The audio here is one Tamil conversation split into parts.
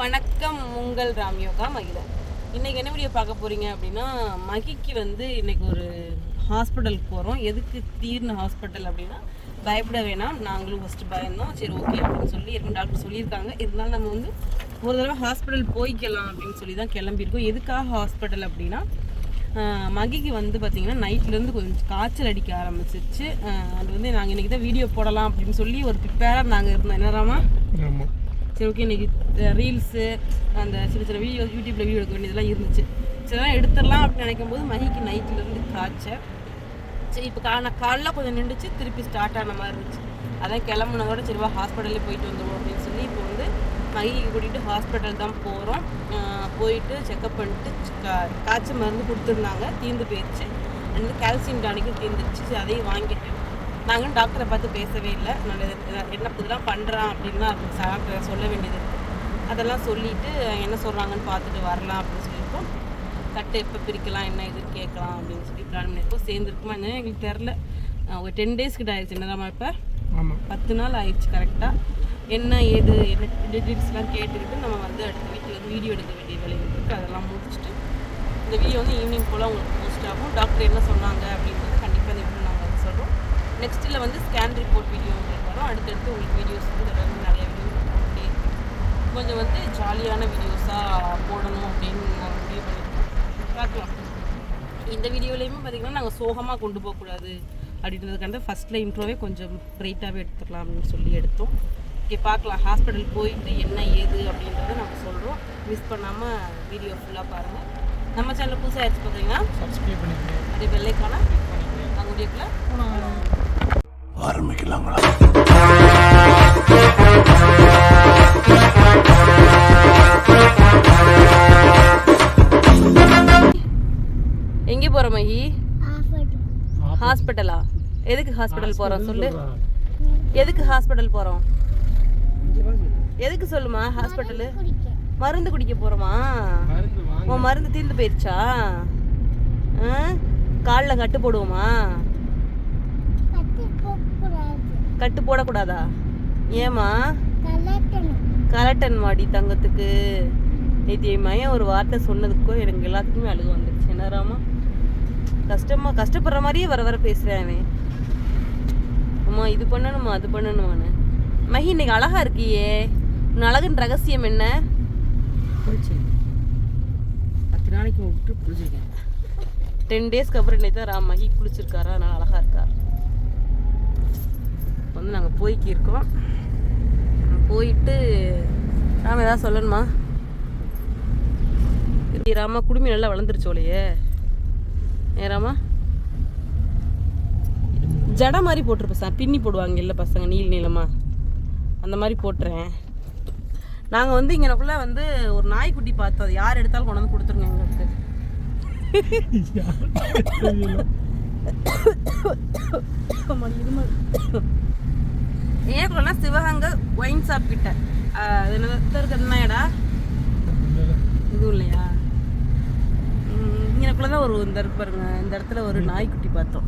வணக்கம் உங்கள் ராம் யோகா மகிழா இன்றைக்கி என்ன வீடியோ பார்க்க போகிறீங்க அப்படின்னா மகிக்கு வந்து இன்றைக்கி ஒரு ஹாஸ்பிட்டல் போகிறோம் எதுக்கு தீர்ன ஹாஸ்பிட்டல் அப்படின்னா பயப்பட வேணாம். நாங்களும் ஃபஸ்ட்டு பயந்தோம். சரி ஓகே அப்படின்னு சொல்லி இருக்கும் டாக்டர் சொல்லியிருக்காங்க. இருந்தாலும் நம்ம வந்து ஒரு தடவை ஹாஸ்பிட்டல் போய்க்கலாம் அப்படின்னு சொல்லி தான் கிளம்பியிருக்கோம். எதுக்காக ஹாஸ்பிட்டல் அப்படின்னா மகிக்கு வந்து பார்த்திங்கன்னா நைட்லேருந்து கொஞ்சம் காய்ச்சல் அடிக்க ஆரம்பிச்சிருச்சு. அது வந்து நாங்கள் இன்றைக்கி தான் வீடியோ போடலாம் அப்படின்னு சொல்லி ஒரு ப்ரிப்பேராக நாங்கள் இருந்தோம். என்னடாமா சரி ஓகே இன்னைக்கு ரீல்ஸு அந்த சின்ன சின்ன வீடியோ யூடியூப்பில் வீடியோ எடுக்க வேண்டியதெல்லாம் இருந்துச்சு. சரிலாம் எடுத்துடலாம் அப்படின்னு நினைக்கும் போது மகிக்கு நைட்லேருந்து காய்ச்சல் சரி இப்போ கா நான் காலைல கொஞ்சம் நின்றுச்சு திருப்பி ஸ்டார்ட் ஆன மாதிரி இருந்துச்சு. அதான் கிளம்புனதோட சரிவா ஹாஸ்பிட்டல்லே போயிட்டு வந்துடுவோம் அப்படின்னு சொல்லி இப்போ வந்து மகிக்கு கூட்டிகிட்டு ஹாஸ்பிட்டல் தான் போகிறோம் போயிட்டு செக்கப் பண்ணிட்டு கா- காய்ச்சல் மருந்து கொடுத்துருந்தாங்க தீர்ந்து போயிடுச்சு அண்ட் கால்சியம் டானிக்கும் தீர்ந்துருச்சு. அதையும் வாங்கிட்டு நாங்களும் டாக்டரை பார்த்து பேசவே இல்லை. நான் என்ன இதெல்லாம் பண்ணுறான் அப்படின்னு டாக்டரை சொல்ல வேண்டியது அதெல்லாம் சொல்லிட்டு என்ன சொல்கிறாங்கன்னு பார்த்துட்டு வரலாம் அப்படின்னு சொல்லியிருக்கோம். கட்டு எப்போ பிரிக்கலாம் என்ன இது கேட்கலாம் அப்படின்னு சொல்லி பிளான் பண்ணியிருக்கோம். சேர்ந்துருக்குமா என்னன்னு எங்களுக்கு தெரில. ஒரு டென் டேஸ் கிட்ட ஆயிடுச்சு. என்னதாம்மா இப்போ? பத்து நாள் ஆயிடுச்சு கரெக்டாக என்ன ஏது என்ன டீட்டெயில்ஸ்லாம் கேட்டுக்கிட்டு நம்ம வந்து அடுத்த வீட்டில் வந்து வீடியோ எடுக்க வேண்டிய வேலைகள் இருக்குது அதெல்லாம் முடிச்சுட்டு இந்த வீடியோ வந்து ஈவினிங் போல் உங்களுக்கு போஸ்ட் ஆகும். டாக்டர் என்ன சொன்னாங்க அப்படின்றது கண்டிப்பாக இந்த நாங்கள் சொல்கிறோம் நெக்ஸ்ட்டில் வந்து ஸ்கேன் ரிப்போர்ட் வீடியோ வரும். அடுத்தடுத்து உங்களுக்கு வீடியோஸ் வந்து தொடர்ந்து நிறைய வீடியோ இருக்கோம். கொஞ்சம் வந்து ஜாலியான வீடியோஸாக போடணும் அப்படின்னு நாங்கள் முடிவு பண்ணியிருக்கோம் பார்க்கலாம். இந்த வீடியோலையுமே பார்த்தீங்கன்னா நாங்கள் சோகமாக கொண்டு போகக்கூடாது அப்படின்றதுக்காக ஃபஸ்ட்டில் இன்ட்ரோவே கொஞ்சம் பிரைட்டாகவே எடுத்துக்கலாம் அப்படின்னு சொல்லி எடுத்தோம். ஓகே பார்க்கலாம். ஹாஸ்பிட்டல் போயிட்டு என்ன ஏது அப்படின்றத நம்ம சொல்கிறோம் மிஸ் பண்ணாமல் வீடியோ ஃபுல்லாக பாருங்கள் நம்ம சேனல் புதுசாக எடுத்து பார்த்தீங்கன்னா சப்ஸ்கிரைப் பண்ணிக்கிறேன் அப்படியே வெள்ளைக்கான அங்கே வீடியோக்குள்ள ஆரம்பிக்கலாங்களா? எங்கே போகிற மகி? ஹாஸ்பிட்டலா எதுக்கு ஹாஸ்பிட்டல் போகிறோம் சொல்லு. எதுக்கு ஹாஸ்பிட்டல் போகிறோம் எதுக்கு சொல்லுமா ஹாஸ்பிட்டலு மருந்து குடிக்க. வாங்க. உன் மருந்து தீர்ந்து போயிடுச்சா காலில் கட்டு போடுவோமா? கட்டு போடக்கூடாதா? ஏமா கலட்டன் மாடி தங்கத்துக்கு. நேற்று என் மயன் ஒரு வார்த்தை சொன்னதுக்கும் எனக்கு எல்லாத்துக்குமே அழுக வந்துருச்சு. என்னராமா கஷ்டமா கஷ்டப்படுற மாதிரியே வர வர பேசுகிறேன் அவன். அம்மா இது பண்ணணுமா அது பண்ணணுமான்னு. மகி இன்னைக்கு அழகா இருக்கியே. உன் அழகின் ரகசியம் என்ன? குளிச்சேன் பத்து நாளைக்கு விட்டு குளிச்சிருக்கேன் டென் டேஸ்க்கு அப்புறம் இன்னைக்கு தான் ராம் மகி குளிச்சிருக்காரா? அதனால அழகா இருக்கா? இப்ப வந்து நாங்கள் போய்க்கு இருக்கோம் போயிட்டு ராம ஏதாவது சொல்லணுமா? ராமா குடுமி நல்லா வளர்ந்துருச்சோலையே ஏ ராமா. ஜடை மாதிரி போட்டிருப்பேன் சார். பின்னி போடுவாங்க இல்லை பசங்க நீள் நீளமா. அந்த மாதிரி போட்டுறேன். நாங்கள் வந்து இங்கனக்குள்ள வந்து ஒரு நாய்க்குட்டி பார்த்தோம். அது யார் எடுத்தாலும் கொண்டு வந்து கொடுத்துருங்க எங்களுக்கு. இருமல். ஏன் சிவகங்கை ஒயின் ஷாப் கிட்ட. ஆஹ் அது என்ன இருக்கிறது என்னடா இதுவும் இல்லையா? இங்கனக்குள்ள தான் ஒரு இந்த பாருங்க. இந்த இடத்துல ஒரு நாய்க்குட்டி பார்த்தோம்.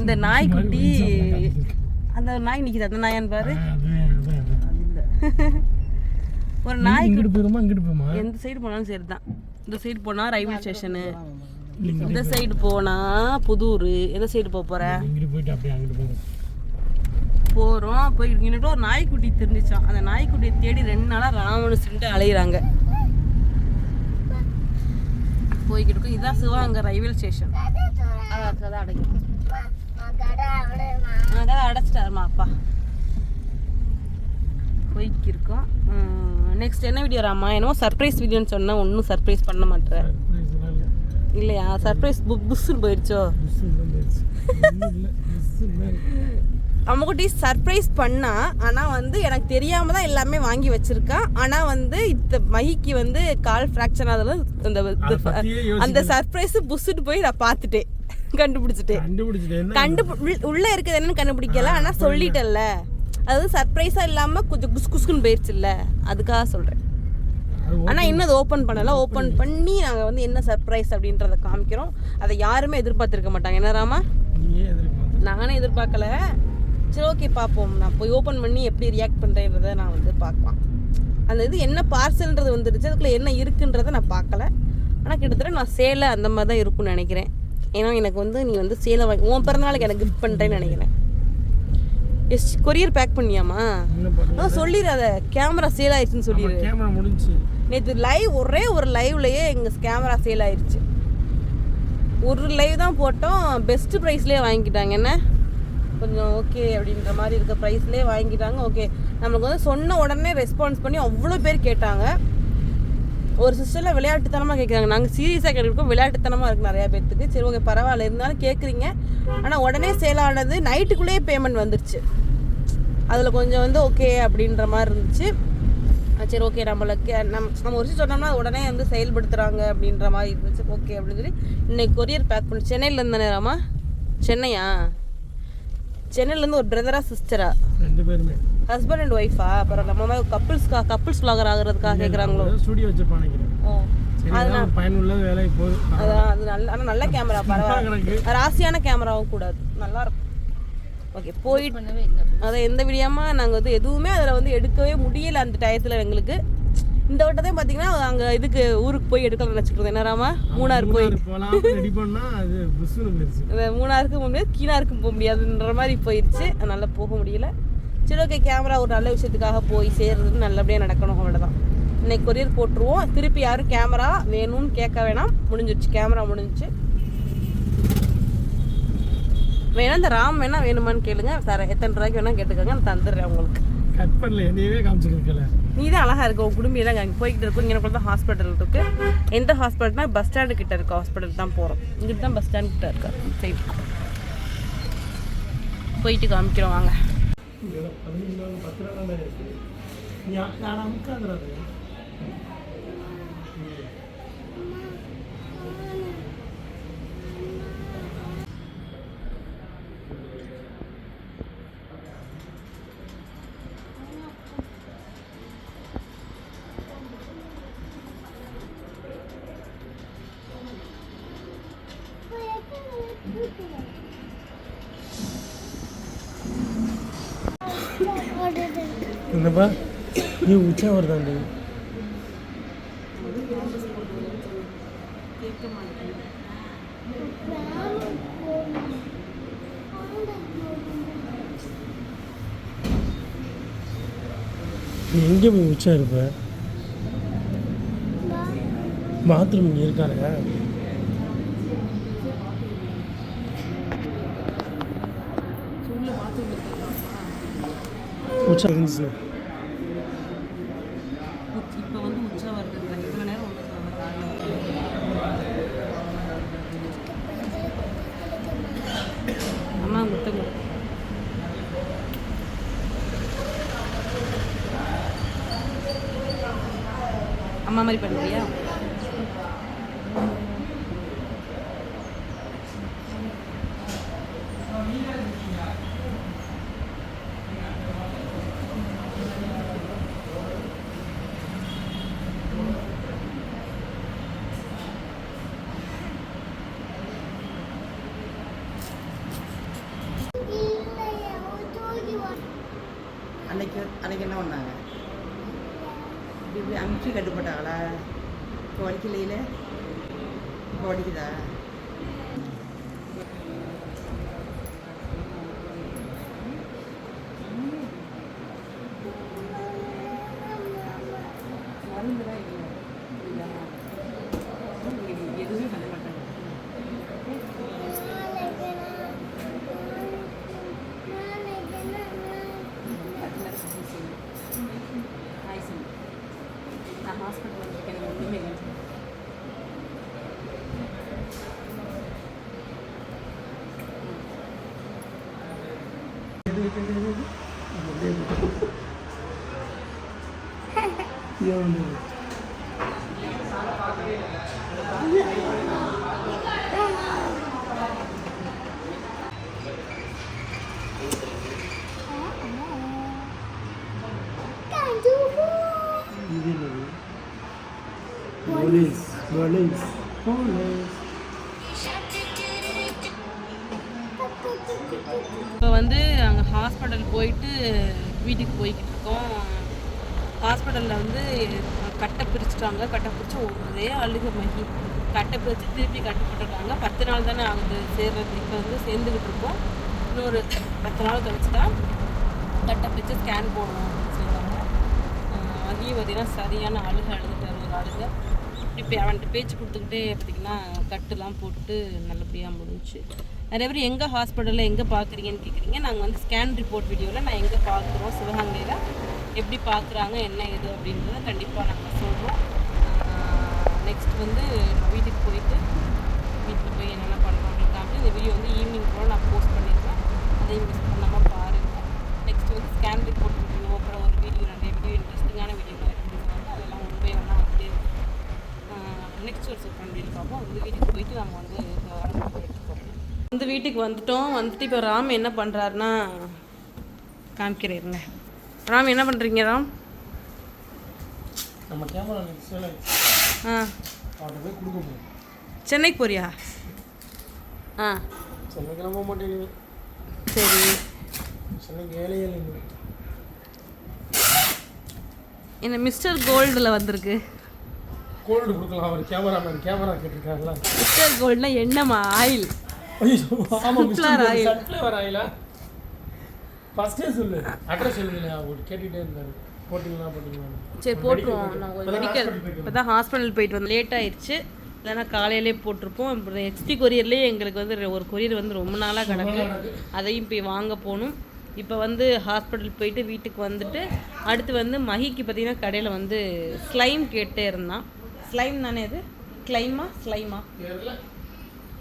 இந்த நாய்க்குட்டி அந்த நாய் நிக்குது. அந்த நாயான்னு பாரு. இல்ல. ஒரு நாய் எந்த சைடு போனாலும் சரி தான் இந்த சைடு போனா ரயில்வே ஸ்டேஷனு இந்த சைடு போனா புதூர். எந்த சைடு போக போற இங்கிட்டு போயிட்டு அப்படியே அங்கிட்டு போயிடும் போகிறோம் போய் இங்கிட்ட ஒரு நாய்க்குட்டி தெரிஞ்சிச்சான் அந்த நாய்க்குட்டியை தேடி ரெண்டு நாளாக ராமனுசுன்ட்டு அலையிறாங்க. போய்கிட்டு இருக்கோம். இதுதான் சிவகங்கை ரயில்வே ஸ்டேஷன் கதை அடைக்கும் கதை அடைச்சிட்டாருமா அப்பா. போய்க்கு இருக்கோம். நெக்ஸ்ட் என்ன வீடியோ ராமா? என்னமோ சர்ப்ரைஸ் வீடியோன்னு சொன்னேன் ஒன்றும் சர்ப்ரைஸ் பண்ண மாட்டேன் இல்லையா? சர்ப்ரைஸ் புக் புஸ்ன்னு போயிடுச்சோ? அம்முக்குட்டி சர்ப்ரைஸ் பண்ணா ஆனால் வந்து எனக்கு தெரியாம தான் எல்லாமே வாங்கி வச்சிருக்கா. ஆனால் வந்து இந்த மகிக்கு வந்து கால் ஃப்ராக்சர் ஆனதுல அந்த. அந்த சர்ப்ரைஸ் புஷ்ஷுட்டு போய் நான் பார்த்துட்டேன். கண்டுபிடிச்சிட்டேன். கண்டு உள்ள இருக்குது என்னன்னு கண்டுபிடிக்கல. ஆனால் சொல்லிட்டேன்ல. அது சர்ப்ரைஸா இல்லாம கொஞ்சம் குஸ் குஸ்குன்னு போயிடுச்சுல்ல அதுக்காக சொல்றேன். அது ஆனா இன்னும் அது ஓப்பன் பண்ணல. ஓப்பன் பண்ணி நாங்க வந்து என்ன சர்ப்ரைஸ் அப்படின்றத காமிக்கிறோம். அதை யாருமே எதிர்பார்த்திருக்க மாட்டாங்க. என்ன ராமா? நானே எதிர்பார்க்கல. சரி ஓகே பார்ப்போம் நான் போய் ஓப்பன் பண்ணி எப்படி ரியாக்ட் பண்ணுறேன்றதை நான் வந்து பார்க்கலாம். அந்த இது என்ன பார்சல்ன்றது வந்துடுச்சு. அதுக்குள்ளே என்ன இருக்குன்றதை நான் பார்க்கல. ஆனால் கிட்டத்தட்ட நான் சேலை அந்த மாதிரி தான் இருக்கும்னு நினைக்கிறேன். ஏன்னா எனக்கு வந்து நீ வந்து சேலை வாங்கி உன் பிறந்தநாளுக்கு எனக்கு கிஃப்ட் பண்ணுறேன்னு நினைக்கிறேன். எஸ் கொரியர் பேக் பண்ணியாமா? அதான் சொல்லிடாத கேமரா சேல் ஆயிடுச்சுன்னு சொல்லிடு கேமரா முடிஞ்சு நேற்று லைவ் ஒரே ஒரு லைவ்லயே எங்கள் கேமரா சேல் ஆயிடுச்சு. ஒரு லைவ் தான் போட்டோம். பெஸ்ட் ப்ரைஸ்லேயே வாங்கிட்டாங்க. என்ன? கொஞ்சம் ஓகே அப்படின்ற மாதிரி இருக்க ப்ரைஸ்லேயே வாங்கிட்டாங்க. ஓகே நம்மளுக்கு வந்து சொன்ன உடனே ரெஸ்பான்ஸ் பண்ணி அவ்வளோ பேர் கேட்டாங்க. ஒரு சிஸ்டரில் விளையாட்டுத்தனமாக கேட்குறாங்க நாங்கள் சீரியஸாக கேட்டுருக்கோம். விளையாட்டுத்தனமாக இருக்குது நிறையா பேர்த்துக்கு சரி ஓகே பரவாயில்ல. இருந்தாலும் கேட்குறீங்க ஆனால் உடனே சேலானது நைட்டுக்குள்ளேயே பேமெண்ட் வந்துருச்சு. அதில் கொஞ்சம் வந்து ஓகே அப்படின்ற மாதிரி இருந்துச்சு. சரி ஓகே நம்மளுக்கு நம் நம்ம ஒரு சொன்னோம்னா உடனே வந்து செயல்படுத்துகிறாங்க அப்படின்ற மாதிரி இருந்துச்சு. ஓகே அப்படின்னு சொல்லி இன்னைக்கு கொரியர் பேக் பண்ணி சென்னையில் இருந்த நேரமா சென்னையா? சென்னையிலேருந்து ஒரு பிரதரா சிஸ்டரா ரெண்டு பேருமே. ஹஸ்பண்ட் அண்ட் ஒய்ஃபா அப்புறம் நம்ம மாதிரி கப்புள்ஸ்க்கா கப்புள்ஸ் vlogger ஆகிறதுக்காக கேட்குறாங்களோ ஸ்டுடியோ ஒரு பயனுள்ள வேலைக்கு போகுது. அதான் அது நல்ல ஆனால் நல்ல கேமரா பரவாயில்ல. ராசியான கேமராவும் கூடாது நல்லா இருக்கும். ஓகே போயிட்டு பண்ணவே இல்லை. அதை எந்த விடியாமல் நாங்கள் வந்து எதுவுமே அதில் வந்து எடுக்கவே முடியல அந்த டயத்தில் எங்களுக்கு. இந்த வட்டத்தையும் பார்த்தீங்கன்னா அங்கே இதுக்கு ஊருக்கு போய் எடுக்கலாம் நினச்சிட்டு இருந்தேன். என்னராமா மூணார் போய். போகலாம் ரெடி பண்ணா அது புஷ்னு போயிருச்சு இந்த மூணாருக்கு போக முடியாது கீழாருக்கு போக முடியாதுன்ற மாதிரி போயிடுச்சு அதனால போக முடியல. சரி ஓகே கேமரா ஒரு நல்ல விஷயத்துக்காக போய் சேர்றது நல்லபடியாக நடக்கணும் அவ்வளோதான் இன்னைக்கு கொரியர் போட்டுருவோம். திருப்பி யாரும் கேமரா வேணும்னு கேட்க வேணாம். முடிஞ்சிருச்சு கேமரா முடிஞ்சிச்சு. வேணா இந்த ராம் வேணா வேணுமான்னு கேளுங்க. தரேன் எத்தனை ரூபாய்க்கு வேணா கேட்டுக்கோங்க நான் தந்துடுறேன் உங்களுக்கு. கட் பண்ணல என்னையவே காமிச்சிருக்கல. நீ தான் அழகா இருக்க உன் குடும்பம் தான் அங்கே போய்கிட்டு இருக்கும். இங்கே தான் ஹாஸ்பிட்டல் இருக்கு. எந்த ஹாஸ்பிட்டல்னா பஸ் ஸ்டாண்டு கிட்ட இருக்க ஹாஸ்பிட்டல் தான் போகிறோம் இங்கிட்டு தான் பஸ் ஸ்டாண்ட் கிட்ட இருக்கா. சைடு போயிட்டு காமிக்கிறோம் வாங்க. இருக்கு. நான் அமுக்காதுறாது என்னப்பா நீ உச்சா வருதாண்டி நீ எங்கே போய் உச்சா இருப்ப? பாத்ரூம் இங்கே இருக்காருங்க உச்சா இருந்துச்சு இப்போ வந்து உச்சா வருது இவ்வளோ நேரம் ஒன்று அம்மா முத்தங்க அம்மா மாதிரி பண்ணுறியா அன்னைக்கு அன்னைக்கு என்ன பண்ணாங்க? இப்படி இப்படி அமுச்சு கட்டுப்பட்டாங்களா? இப்போ வலிக்கலையில? இப்போ வலிக்குதா எதுவுமே பண்ண மாட்டாங்க நான் ஹாஸ்பிட்டல் வந்திருக்கேன் ஒன்றுமே இல்லை இப்போ வந்து அங்கே ஹாஸ்பிட்டல் போயிட்டு வீட்டுக்கு போய்கிட்டு இருக்கோம். ஹாஸ்பிட்டலில் வந்து கட்டை பிரிச்சுட்டாங்க. கட்டை பிரித்து ஒரே அழுக மகி. கட்டை பிரித்து திருப்பி கட்டுப்பட்டுருக்காங்க பத்து நாள் தானே ஆகுது சேர்றது. இப்போ வந்து சேர்ந்துக்கிட்டு இருக்கோம். இன்னொரு பத்து நாள் கழிச்சு தான் கட்டை பிரித்து ஸ்கேன் போடணும் அப்படின்னு சொல்லுவாங்க அதையும் பார்த்தீங்கன்னா சரியான அழுக அழுதுட்டார் ஒரு அழுக இப்போ அவன்கிட்ட பேச்சு கொடுத்துக்கிட்டே பார்த்திங்கன்னா கட்டுலாம் போட்டு நல்லபடியாக முடிஞ்சு. நிறைய பேர் எங்கே ஹாஸ்பிட்டலில் எங்கே பார்க்குறீங்கன்னு கேட்குறீங்க நாங்கள் வந்து ஸ்கேன் ரிப்போர்ட் வீடியோவில் நான் எங்கே பார்க்குறோம் சிவகங்கையில். எப்படி பார்க்குறாங்க என்ன ஏது அப்படின்றத கண்டிப்பாக நாங்கள் சொல்கிறோம் நெக்ஸ்ட் வந்து நான் வீட்டுக்கு போயிட்டு வீட்டில் போய் என்னென்ன பண்ணுறோம் அப்படின்னு இந்த வீடியோ வந்து ஈவினிங் கூட நான் போஸ்ட் பண்ணியிருக்கேன் அதையும் மிஸ் பண்ணாமல் பாருங்கள் நெக்ஸ்ட் வந்து ஸ்கேன் ரிப்போர்ட் வீடியோ அப்புறம் ஒரு வீடியோ நிறைய வீடியோ இன்ட்ரெஸ்டிங்கான வீடியோலாம் இருக்குங்க அதெல்லாம் உண்மை வேணால் அப்படியே நெக்ஸ்ட் ஒரு சூப்பர் வீடியோ பார்ப்போம். அந்த வீட்டுக்கு போயிட்டு நம்ம வந்து எடுத்துக்கோம் வந்து வீட்டுக்கு வந்துட்டோம். வந்துட்டு இப்போ ராம் என்ன பண்ணுறாருன்னா காமிக்கிறேருங்க ராம் என்ன பண்ணுறீங்க ராம்? நம்ம கேமரா ஆ. சென்னைக்கு போறியா? ஆ. சென்னைக்கெல்லாம் போக மாட்டேங்குது சரி. சென்னைக்கு வேலையே இல்லைங்க என்ன மிஸ்டர் கோல்டில் வந்திருக்கு. கோல்டு கொடுக்கலாம் அவர் கேமராமேன் கேமரா கேட்டிருக்காருல்ல. மிஸ்டர் கோல்டுனா என்னம்மா ஆயில் ஆமாம். சன்ஃப்ளவர் ஆயிலா ஃபஸ்ட்டே சொல்லு. அட்ரஸ் சொல்லுங்க அவர் கேட்டுகிட்டே இருந்தார் போட்டிங்களா போட்டிங்களா சரி போட்டுருவோம். நான் கொஞ்சம் மெடிக்கல் இப்போ தான் ஹாஸ்பிட்டல் போயிட்டு வந்து லேட் ஆயிடுச்சு. இல்லைன்னா காலையிலே போட்டிருப்போம். அப்புறம் எக்ஸ்டி கொரியர்லேயே எங்களுக்கு வந்து ஒரு கொரியர் வந்து ரொம்ப நாளாக கிடக்கு. அதையும் போய் வாங்க போகணும். இப்போ வந்து ஹாஸ்பிட்டல் போயிட்டு வீட்டுக்கு வந்துட்டு அடுத்து வந்து மகிக்கு பார்த்தீங்கன்னா கடையில் வந்து ஸ்லைம் கேட்டே இருந்தான். ஸ்லைம் தானே அது ஸ்லைமா ஸ்லைமா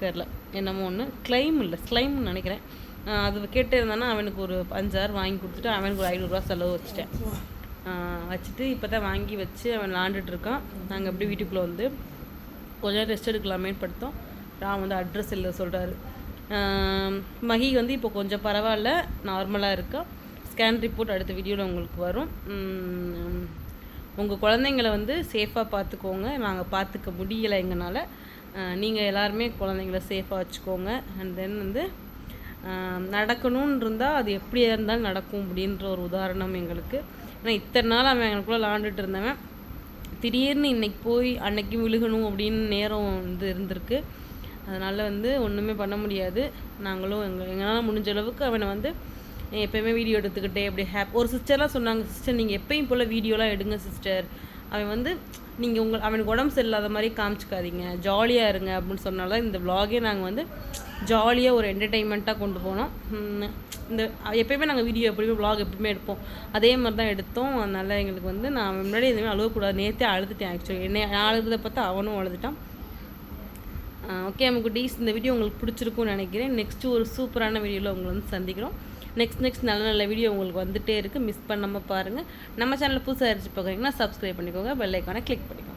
தெரில என்னமோ ஒன்று கிளைம் இல்லை. ஸ்லைம்னு நினைக்கிறேன். அது கேட்டே இருந்தானா அவனுக்கு ஒரு அஞ்சாறு வாங்கி கொடுத்துட்டு அவனுக்கு ஒரு ஐநூறுரூவா செலவு வச்சுட்டேன். வச்சுட்டு இப்போ தான் வாங்கி வச்சு அவன் விளாண்டுட்டு இருக்கான். நாங்கள் அப்படியே வீட்டுக்குள்ளே வந்து கொஞ்ச நேரம் ரெஸ்ட் எடுக்கலாமேன்னு படுத்தோம். ராம் வந்து அட்ரஸ் இல்லை சொல்கிறாரு மகி வந்து இப்போ கொஞ்சம் பரவாயில்ல நார்மலாக இருக்கா? ஸ்கேன் ரிப்போர்ட் அடுத்த வீடியோவில் உங்களுக்கு வரும். உங்கள் குழந்தைங்கள வந்து சேஃபாக பார்த்துக்கோங்க. நாங்கள் பார்த்துக்க முடியலை எங்களால் நீங்கள் எல்லாருமே குழந்தைங்கள சேஃபாக வச்சுக்கோங்க. அண்ட் தென் வந்து நடக்கணும்னு இருந்தால் அது எப்படியா இருந்தாலும் நடக்கும் அப்படின்ற ஒரு உதாரணம் எங்களுக்கு. ஏன்னா இத்தனை நாள் அவன் எங்களுக்குள்ளே விளாண்டுட்டு இருந்தவன். திடீர்னு இன்னைக்கு போய் அன்னைக்கு விழுகணும் அப்படின்னு நேரம் வந்து இருந்திருக்கு. அதனால் வந்து ஒன்றுமே பண்ண முடியாது. நாங்களும் எங்கள் எங்களால் முடிஞ்ச அளவுக்கு அவனை வந்து எப்பயுமே வீடியோ எடுத்துக்கிட்டே அப்படி ஹேப் ஒரு சிஸ்டர்லாம் சொன்னாங்க சிஸ்டர் நீங்கள் எப்பயும் போல் வீடியோலாம் எடுங்க சிஸ்டர் அவன் வந்து நீங்கள் உங்கள் அவனுக்கு உடம்பு சரியில்லாத மாதிரி காமிச்சிக்காதீங்க. ஜாலியாக இருங்க அப்படின்னு சொன்னால இந்த விலாகே நாங்கள் வந்து ஜாலியாக ஒரு என்டர்டெயின்மெண்ட்டாக கொண்டு போனோம். இந்த எப்பயுமே நாங்கள் வீடியோ எப்படியுமே விலாக் எப்பயுமே எடுப்போம். அதே மாதிரி தான் எடுத்தோம். அதனால் எங்களுக்கு வந்து நான் முன்னாடி எதுவுமே அழுகக்கூடாது. நேற்றே அழுதுட்டேன் ஆக்சுவலி என்னை நான் அழுகிறத பார்த்தா அவனும் அழுதுட்டான். ஓகே நமக்கு டீஸ் இந்த வீடியோ உங்களுக்கு பிடிச்சிருக்கும்னு நினைக்கிறேன். நெக்ஸ்ட்டு ஒரு சூப்பரான வீடியோவில் உங்களை வந்து சந்திக்கிறோம். நெக்ஸ்ட் நெக்ஸ்ட் நல்ல நல்ல வீடியோ உங்களுக்கு வந்துகிட்டே இருக்குது மிஸ் பண்ணாமல் பாருங்கள் நம்ம சேனலில் புதுசாக அரிச்சு பார்க்குறீங்கன்னா சப்ஸ்கிரைப் பண்ணிக்கோங்க. பெல்லைக்கான கிளிக் பண்ணிக்கோங்க.